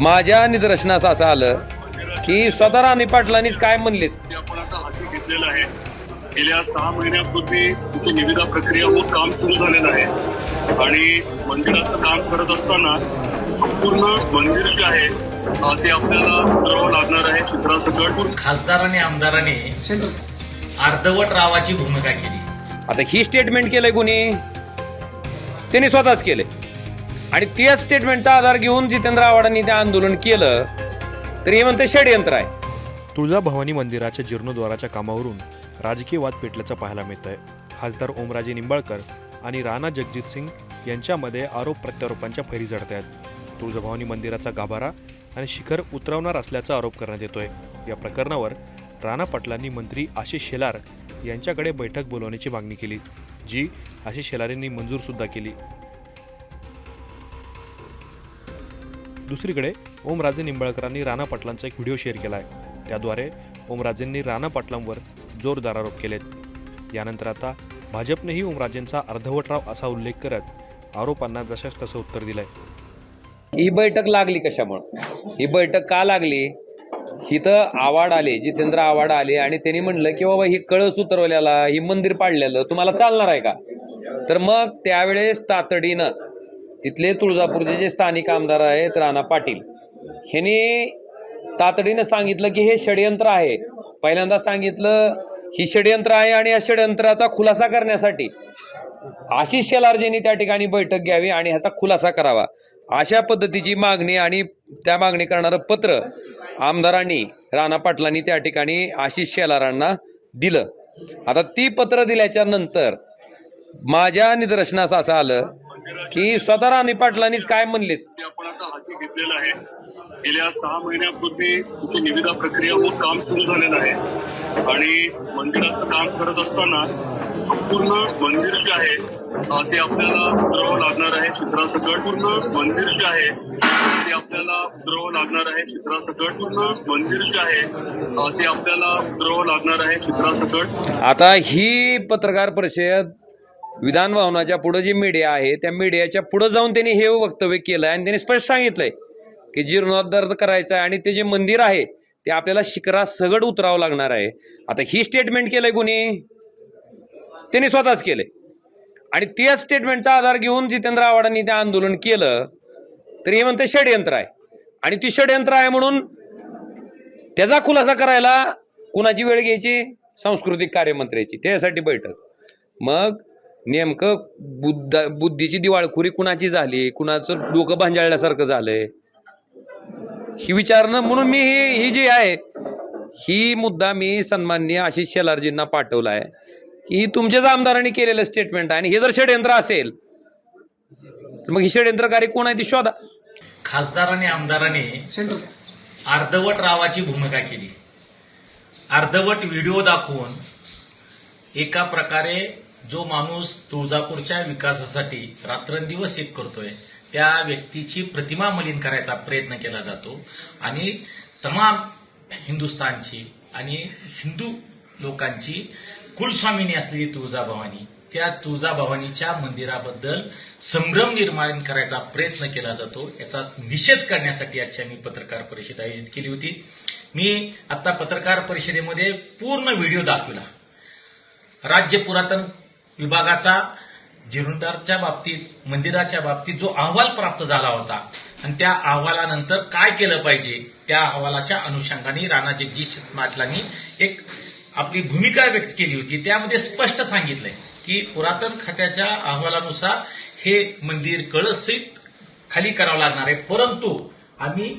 माझ्या निदर्शनास असं आलं की स्वतः राणे पाटलांनीच काय म्हणलेत? ते आपण आता हाती घेतलेलं आहे. गेल्या सहा महिन्यापूर्वी तुमची निविदा प्रक्रिया होऊन काम सुरू झालेलं आहे. आणि मंदिराचं काम करत असताना संपूर्ण मंदिर जे आहे ते आपल्याला उतरावं लागणार आहे चित्रासकट. खासदार आणि आमदारांनी अर्धवट रावाची भूमिका केली. आता ही स्टेटमेंट केलंय कोणी? त्यांनी स्वतःच केलंय. आणि त्याच स्टेटमेंटचा आधार घेऊन जितेंद्र आव्हाडांनी ते आंदोलन केलं तर हे म्हणते षडयंत्र आहे. तुळजाभवानी मंदिराच्या जीर्णोद्वाराच्या कामावरून राजकीय वाद पेटल्याचं पाहायला मिळत आहे खासदार ओमराजे निंबाळकर आणि राणा जगजित सिंग यांच्यामध्ये आरोप प्रत्यारोपांच्या फैरी झडत आहेत तुळजाभवानी मंदिराचा गाभारा आणि शिखर उतरवणार असल्याचा आरोप करण्यात येतोय. या प्रकरणावर राणा पाटलांनी मंत्री आशिष शेलार यांच्याकडे बैठक बोलवण्याची मागणी केली जी आशिष शेलार यांनी मंजूर सुद्धा केली. दुसरीकडे ओमराजे निंबाळकरांनी राणा पाटलांचा एक व्हिडिओ शेअर केला आहे. त्याद्वारे ओमराजेंनी राणा पाटलांवर जोरदार आरोप केलेत. यानंतर आता भाजपनेही ओमराजेंचा अर्धवटराव असा उल्लेख करत आरोपांना जशास तसं उत्तर दिलंय. ही बैठक लागली कशामुळं? ही बैठक का लागली? इथं आवाड आले जितेंद्र आवाड आले आणि त्यांनी म्हणलं की बाबा ही कळस उतरवल्याला ही मंदिर पाडलेलं तुम्हाला चालणार आहे का? तर मग त्यावेळेस तातडीनं तिथले तुळजापूरचे जे स्थानिक आमदार आहेत राणा पाटील ह्यांनी तातडीनं सांगितलं की हे षडयंत्र आहे. पहिल्यांदा सांगितलं ही षडयंत्र आहे आणि या षडयंत्राचा खुलासा करण्यासाठी आशिष शेलारजींनी त्या ठिकाणी बैठक घ्यावी आणि ह्याचा खुलासा करावा. अशा पद्धतीची मागणी आणि त्या मागणी करणारं पत्र आमदारांनी राणा पाटलांनी त्या ठिकाणी आशिष शेलारांना दिलं. आता ती पत्र दिल्याच्या नंतर माझ्या निदर्शनास असं आलं की स्वतः राणे पाटलांनीच काय म्हणलेत? ते आपण आता हाती घेतलेलं आहे. गेल्या सहा महिन्यापूर्वी तुमची निविदा प्रक्रिया होऊन काम सुरू झालेलं आहे. आणि मंदिराचं काम करत असताना संपूर्ण मंदिर जे आहे ते आपल्याला उतरावं लागणार आहे चित्रासकट. पूर्ण मंदिर जे आहे ते आपल्याला उतरावं लागणार आहे चित्रासकट. पूर्ण मंदिर जे आहे ते आपल्याला उतरावं लागणार आहे चित्रासकट. आता ही पत्रकार परिषद विधान भवनाच्या पुढं जी मीडिया आहे त्या मीडियाच्या पुढं जाऊन त्यांनी हे वक्तव्य केलं आणि त्यांनी स्पष्ट सांगितलंय की जीर्णोद्धार करायचं आहे आणि ते जे मंदिर आहे ते आपल्याला शिखरा सगड उतरावं लागणार आहे. आता ही स्टेटमेंट केलंय कोणी? त्यांनी स्वतःच केले आणि त्याच स्टेटमेंटचा आधार घेऊन जितेंद्र आव्हाडांनी ते आंदोलन केलं तर हे म्हणते षडयंत्र आहे. आणि ती षडयंत्र आहे म्हणून त्याचा खुलासा करायला कुणाची वेळ घ्यायची? सांस्कृतिक कार्यमंत्र्याची. त्यासाठी बैठक. मग नेमकं बुद्ध बुद्धीची दिवाळखोरी कुणाची झाली? कुणाचं डोकं भांजाळल्यासारखं झालंय? ही विचारणं म्हणून मी ही ही जी आहे ही मुद्दा मी सन्माननीय आशिष शेलारजींना पाठवला आहे की ही तुमच्याच आमदारांनी केलेलं स्टेटमेंट आहे आणि हे जर षडयंत्र असेल तर मग ही षडयंत्रकारी कोण आहे ती शोधा. खासदार आणि आमदारांनी अर्धवट रावाची भूमिका केली. अर्धवट व्हिडिओ दाखवून एका प्रकारे जो माणूस तुळजापूरच्या विकासासाठी रात्रंदिवस एक करतोय त्या व्यक्तीची प्रतिमा मलिन करायचा प्रयत्न केला जातो. आणि तमाम हिंदुस्थानची आणि हिंदू लोकांची कुलस्वामिनी असलेली तुळजाभवानी त्या तुळजाभवानीच्या मंदिराबद्दल संभ्रम निर्माण करायचा प्रयत्न केला जातो. याचा निषेध करण्यासाठी आजच्या मी पत्रकार परिषद आयोजित केली होती. मी आता पत्रकार परिषदेमध्ये पूर्ण व्हिडिओ दाखविला. राज्य पुरातन विभागाचा जीर्णोद्धारच्या बाबतीत मंदिराच्या बाबतीत जो अहवाल प्राप्त झाला होता. आणि त्या अहवालानंतर काय केलं पाहिजे? त्या अहवालाच्या अनुषंगाने राणा जगदीश पाटलांनी एक आपली भूमिका व्यक्त केली होती. त्यामध्ये स्पष्ट सांगितलंय की पुरातन खात्याच्या अहवालानुसार हे मंदिर कळसहित खाली करावं लागणार आहे. परंतु आम्ही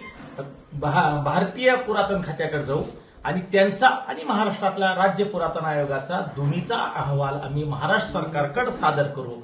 भा- भारतीय पुरातन खात्याकडे जाऊ. आणि त्यांचा आणि महाराष्ट्रातल्या राज्य पुरातन आयोगाचा दोन्हीचा अहवाल आम्ही महाराष्ट्र सरकारकडे सादर करू.